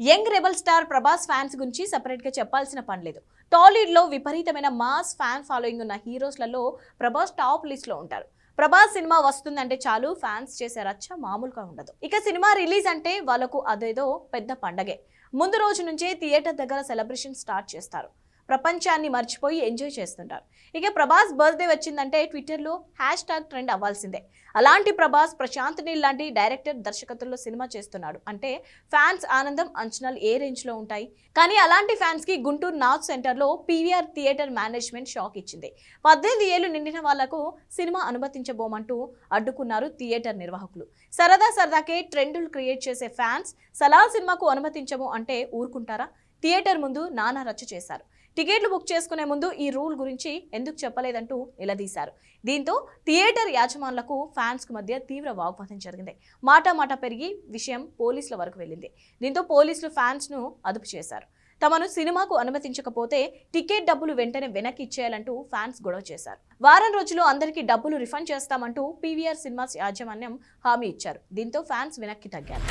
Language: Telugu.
Young rebel star Prabhas fans గురించి సెపరేట్గా చెప్పాల్సిన పని లేదు. టాలీవుడ్లో విపరీతమైన మాస్ ఫ్యాన్ ఫాలోయింగ్ ఉన్న హీరోస్లలో ప్రభాస్ టాప్ లిస్ట్లో ఉంటారు. ప్రభాస్ సినిమా వస్తుందంటే చాలు ఫ్యాన్స్ చేసే రచ్చ మామూలుగా ఉండదు. ఇక సినిమా రిలీజ్ అంటే వాళ్ళకు అదేదో పెద్ద పండగే. ముందు రోజు నుంచే థియేటర్ దగ్గర సెలబ్రేషన్ స్టార్ట్ చేస్తారు. ప్రపంచాన్ని మర్చిపోయి ఎంజాయ్ చేస్తుంటారు. ఇక ప్రభాస్ బర్త్డే వచ్చిందంటే ట్విట్టర్లో హ్యాష్ ట్యాగ్ ట్రెండ్ అవ్వాల్సిందే. అలాంటి ప్రభాస్ ప్రశాంత్ నీల్ లాంటి డైరెక్టర్ దర్శకత్వంలో సినిమా చేస్తున్నాడు. అంటే ఫ్యాన్స్ ఆనందం అంచనాలు ఏ రేంజ్లో ఉంటాయి? కానీ అలాంటి ఫ్యాన్స్కి గుంటూరు నార్త్ సెంటర్లో పీవీఆర్ థియేటర్ మేనేజ్మెంట్ షాక్ ఇచ్చింది. పద్దెనిమిది ఏళ్ళు నిండిన వాళ్ళకు సినిమా అనుమతించబోమంటూ అడ్డుకున్నారు థియేటర్ నిర్వాహకులు. సరదా సరదాకే ట్రెండులు క్రియేట్ చేసే ఫ్యాన్స్ సలాల్ సినిమాకు అనుమతించము అంటే ఊరుకుంటారా? థియేటర్ ముందు నానా రచ్చ చేశారు. టికెట్లు బుక్ చేసుకునే ముందు ఈ రూల్ గురించి ఎందుకు చెప్పలేదంటూ నిలదీశారు. దీంతో థియేటర్ యాజమానులకు ఫ్యాన్స్కు మధ్య తీవ్ర వాగ్వాదం జరిగింది. మాట మాట పెరిగి విషయం పోలీసుల వరకు వెళ్ళింది. దీంతో పోలీసులు ఫ్యాన్స్ను అదుపు చేశారు. తమను సినిమాకు అనుమతించకపోతే టికెట్ డబ్బులు వెంటనే వెనక్కి ఇచ్చేయాలంటూ ఫ్యాన్స్ గొడవ చేశారు. వారం రోజుల్లో అందరికీ డబ్బులు రిఫండ్ చేస్తామంటూ పీవీఆర్ సినిమాస్ యాజమాన్యం హామీ ఇచ్చారు. దీంతో ఫ్యాన్స్ వెనక్కి తగ్గారు.